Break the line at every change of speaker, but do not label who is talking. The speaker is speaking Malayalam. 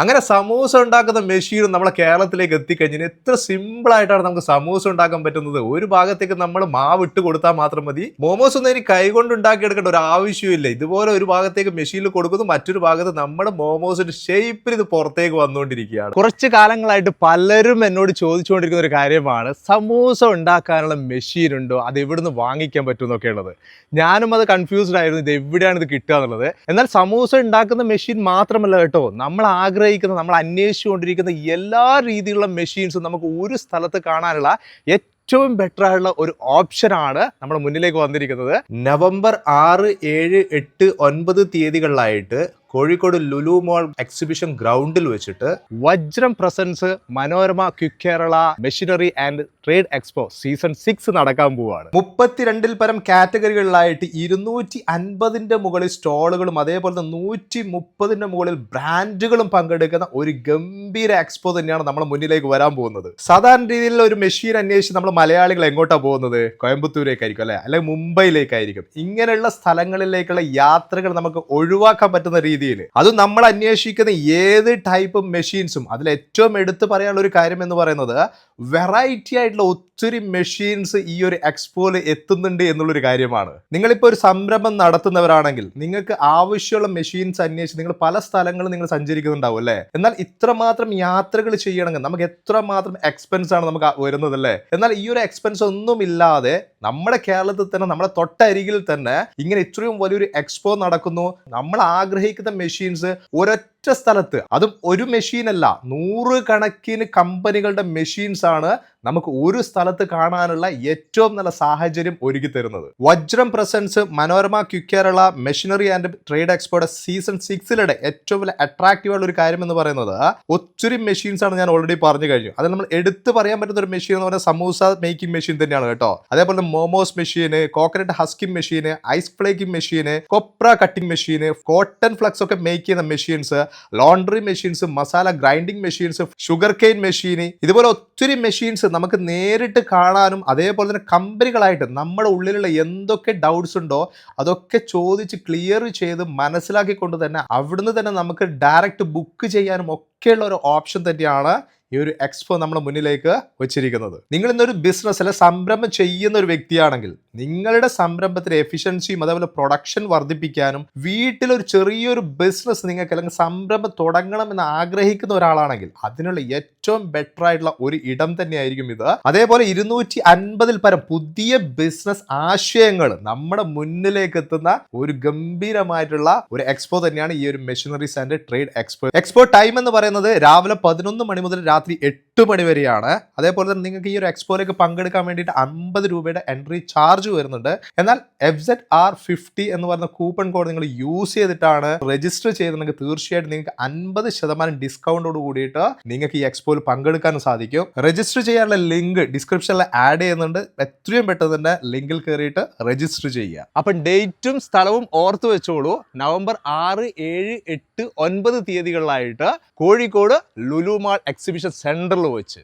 അങ്ങനെ സമൂസ ഉണ്ടാക്കുന്ന മെഷീൻ നമ്മളെ കേരളത്തിലേക്ക് എത്തിക്കഴിഞ്ഞാൽ എത്ര സിമ്പിൾ ആയിട്ടാണ് നമുക്ക് സമൂസ ഉണ്ടാക്കാൻ പറ്റുന്നത്? ഒരു ഭാഗത്തേക്ക് നമ്മൾ മാവ് ഇട്ട് കൊടുത്താൽ മാത്രം മതി. മോമോസ് ഒന്നും ഇനി കൈകൊണ്ട് ഉണ്ടാക്കിയെടുക്കേണ്ട ഒരു ആവശ്യമില്ല ഇതുപോലെ ഒരു ഭാഗത്തേക്ക് മെഷീനിൽ കൊടുക്കുന്നു മറ്റൊരു ഭാഗത്ത് നമ്മുടെ മോമോസിന്റെ ഷേപ്പിൽ ഇത് പുറത്തേക്ക് വന്നുകൊണ്ടിരിക്കുകയാണ്. കുറച്ച് കാലങ്ങളായിട്ട് പലരും എന്നോട് ചോദിച്ചുകൊണ്ടിരിക്കുന്ന ഒരു കാര്യമാണ് സമൂസ ഉണ്ടാക്കാനുള്ള മെഷീൻ ഉണ്ടോ? അത് എവിടുന്ന് വാങ്ങിക്കാൻ പറ്റുമെന്നൊക്കെ ഉള്ളത് ഞാനും അത് കൺഫ്യൂസ്ഡ് ആയിരുന്നു ഇത് എവിടെയാണ് ഇത് കിട്ടുക എന്നുള്ളത്. എന്നാൽ സമൂസ ഉണ്ടാക്കുന്ന മെഷീൻ മാത്രമല്ല കേട്ടോ നമ്മൾ ആഗ്രഹിക്കുന്ന നമ്മൾ അന്വേഷിച്ചുകൊണ്ടിരിക്കുന്ന എല്ലാ രീതിയിലുള്ള മെഷീൻസും നമുക്ക് ഒരു സ്ഥലത്ത് കാണാനുള്ള ഏറ്റവും ബെറ്റർ ആയിട്ടുള്ള ഒരു ഓപ്ഷനാണ് നമ്മുടെ മുന്നിലേക്ക് വന്നിരിക്കുന്നത്. നവംബർ ആറ് ഏഴ് എട്ട് ഒൻപത് തീയതികളിലായിട്ട് കോഴിക്കോട് ലുലു മോൾ എക്സിബിഷൻ ഗ്രൗണ്ടിൽ വെച്ചിട്ട് Vajram presence Manorama Quickerala Kerala machinery and trade expo season six നടക്കാൻ പോവാണ്. മുപ്പത്തിരണ്ടിൽ പരം കാറ്റഗറികളിലായിട്ട് ഇരുന്നൂറ്റി അൻപതിന്റെ മുകളിൽ സ്റ്റോളുകളും അതേപോലെ തന്നെ നൂറ്റി മുപ്പതിന്റെ മുകളിൽ ബ്രാൻഡുകളും പങ്കെടുക്കുന്ന ഒരു ഗംഭീര എക്സ്പോ തന്നെയാണ് നമ്മൾ മുന്നിലേക്ക് വരാൻ പോകുന്നത്. സാധാരണ രീതിയിലുള്ള ഒരു മെഷീൻ അന്വേഷിച്ച് നമ്മൾ മലയാളികൾ എങ്ങോട്ടാണ് പോകുന്നത്? കോയമ്പത്തൂരേക്കായിരിക്കും അല്ലെ? അല്ലെങ്കിൽ മുംബൈയിലേക്കായിരിക്കും. ഇങ്ങനെയുള്ള സ്ഥലങ്ങളിലേക്കുള്ള യാത്രകൾ നമുക്ക് ഒഴിവാക്കാൻ പറ്റുന്ന രീതിയിൽ. അത് നമ്മൾ അന്വേഷിക്കുന്ന ഏത് ടൈപ്പ് മെഷീൻസും അതിൽ ഏറ്റവും എടുത്തു പറയാനുള്ള ഒരു കാര്യം എന്ന് പറയുന്നത് വെറൈറ്റി ആയിട്ടുള്ള ഒത്തിരി മെഷീൻസ് ഈ ഒരു എക്സ്പോയിൽ എത്തുന്നുണ്ട് എന്നുള്ളൊരു കാര്യമാണ്. നിങ്ങളിപ്പോൾ ഒരു സംരംഭം നടത്തുന്നവരാണെങ്കിൽ നിങ്ങൾക്ക് ആവശ്യമുള്ള മെഷീൻസ് അന്വേഷിച്ച് നിങ്ങൾ പല സ്ഥലങ്ങളും നിങ്ങൾ സഞ്ചരിക്കുന്നുണ്ടാവും അല്ലേ? എന്നാൽ ഇത്രമാത്രം യാത്രകൾ ചെയ്യണമെങ്കിൽ നമുക്ക് എത്രമാത്രം എക്സ്പെൻസ് ആണ് നമുക്ക് വരുന്നത് അല്ലേ? എന്നാൽ ഈ ഒരു എക്സ്പെൻസ് ഒന്നും ഇല്ലാതെ നമ്മുടെ കേരളത്തിൽ തന്നെ നമ്മുടെ തൊട്ടരികിൽ തന്നെ ഇങ്ങനെ ഇത്രയും വലിയൊരു എക്സ്പോ നടക്കുന്നു. നമ്മൾ ആഗ്രഹിക്കുന്ന മെഷീൻസ് ഒരൊറ്റ സ്ഥലത്ത്. അതും ഒരു മെഷീൻ അല്ല. നൂറ് കണക്കിന് കമ്പനികളുടെ മെഷീൻസ് ആണ് നമുക്ക് ഒരു സ്ഥലത്ത് കാണാനുള്ള ഏറ്റവും നല്ല സാഹചര്യം ഒരുക്കി തരുന്നത്. Vajram presence Manorama Quickerala Kerala machinery and trade എക്സ്പോയുടെ season സിക്സിലൂടെ ഏറ്റവും വലിയ അട്രാക്റ്റീവ് ആയ ഒരു കാര്യം എന്ന് പറയുന്നത് ഒത്തിരി മെഷീൻസ് ആണ് ഞാൻ ഓൾറെഡി പറഞ്ഞു കഴിഞ്ഞു. അതിൽ നമ്മൾ എടുത്തു പറയാൻ പറ്റുന്ന ഒരു മെഷീൻ എന്ന് പറഞ്ഞാൽ സമൂസ മേക്കിംഗ് മെഷീൻ തന്നെയാണ് കേട്ടോ. അതേപോലെ momos machine coconut husking machine ice flaking machine കൊപ്ര കട്ടിംഗ് മെഷീന് കോട്ടൺ ഫ്ലക്സ് ഒക്കെ മേക്ക് ചെയ്യുന്ന machines laundry machines masala grinding machines sugar cane machine ഇതുപോലെ ഒത്തിരി മെഷീൻസ് നമുക്ക് നേരിട്ട് കാണാനും അതേപോലെ തന്നെ കമ്പനികളായിട്ട് നമ്മുടെ ഉള്ളിലുള്ള എന്തൊക്കെ ഡൗട്ട്സ് ഉണ്ടോ അതൊക്കെ ചോദിച്ച് ക്ലിയർ ചെയ്ത് മനസ്സിലാക്കിക്കൊണ്ട് തന്നെ അവിടുന്ന് തന്നെ നമുക്ക് ഡയറക്റ്റ് ബുക്ക് ചെയ്യാനും ഒക്കെയുള്ള ഒരു ഓപ്ഷൻ തന്നെയാണ് ഈ ഒരു എക്സ്പോ നമ്മുടെ മുന്നിലേക്ക് വെച്ചിരിക്കുന്നത്. നിങ്ങൾ ഇന്നൊരു ബിസിനസ് അല്ലെ സംരംഭം ചെയ്യുന്ന ഒരു വ്യക്തിയാണെങ്കിൽ നിങ്ങളുടെ സംരംഭത്തിന് എഫിഷ്യൻസിയും അതേപോലെ പ്രൊഡക്ഷൻ വർദ്ധിപ്പിക്കാനും വീട്ടിലൊരു ചെറിയൊരു ബിസിനസ് നിങ്ങൾക്ക് അല്ലെങ്കിൽ സംരംഭം തുടങ്ങണമെന്ന് ആഗ്രഹിക്കുന്ന ഒരാളാണെങ്കിൽ അതിനുള്ള ഏറ്റവും ബെറ്റർ ആയിട്ടുള്ള ഒരു ഇടം തന്നെയായിരിക്കും ഇത്. അതേപോലെ ഇരുന്നൂറ്റി അൻപതിൽ പരം പുതിയ ബിസിനസ് ആശയങ്ങൾ നമ്മുടെ മുന്നിലേക്ക് എത്തുന്ന ഒരു ഗംഭീരമായിട്ടുള്ള ഒരു എക്സ്പോ തന്നെയാണ് ഈ ഒരു machineries and trade expo expo time എന്ന് പറയുന്നത് രാവിലെ പതിനൊന്ന് മണി മുതൽ രാത്രി എട്ട് മണി വരെയാണ്. അതേപോലെ തന്നെ നിങ്ങൾക്ക് ഈ ഒരു എക്സ്പോയിലേക്ക് പങ്കെടുക്കാൻ വേണ്ടിയിട്ട് അമ്പത് രൂപയുടെ എൻട്രി ചാർജ് വരുന്നുണ്ട്. എന്നാൽ എഫ് സെറ്റ് ആർ ഫിഫ്റ്റി എന്ന് പറയുന്ന കൂപ്പൺ കോഡ് നിങ്ങൾ യൂസ് ചെയ്തിട്ടാണ് രജിസ്റ്റർ ചെയ്തിട്ടുണ്ടെങ്കിൽ തീർച്ചയായിട്ടും നിങ്ങൾക്ക് അൻപത് ശതമാനം ഡിസ്കൗണ്ടോട് കൂടിയിട്ട് നിങ്ങൾക്ക് ഈ എക്സ്പോയിൽ പങ്കെടുക്കാൻ സാധിക്കും. രജിസ്റ്റർ ചെയ്യാനുള്ള ലിങ്ക് ഡിസ്ക്രിപ്ഷനിൽ ആഡ് ചെയ്യുന്നുണ്ട്. എത്രയും പെട്ടെന്ന് തന്നെ ലിങ്കിൽ കയറിയിട്ട് രജിസ്റ്റർ ചെയ്യുക. അപ്പം ഡേറ്റും സ്ഥലവും ഓർത്ത് വെച്ചോളൂ. നവംബർ ആറ് ഏഴ് എട്ട് ഒൻപത് തീയതികളിലായിട്ട് കോഴിക്കോട് ലുലുമാൾ എക്സിബിഷൻ സെന്ററിൽ রয়েছে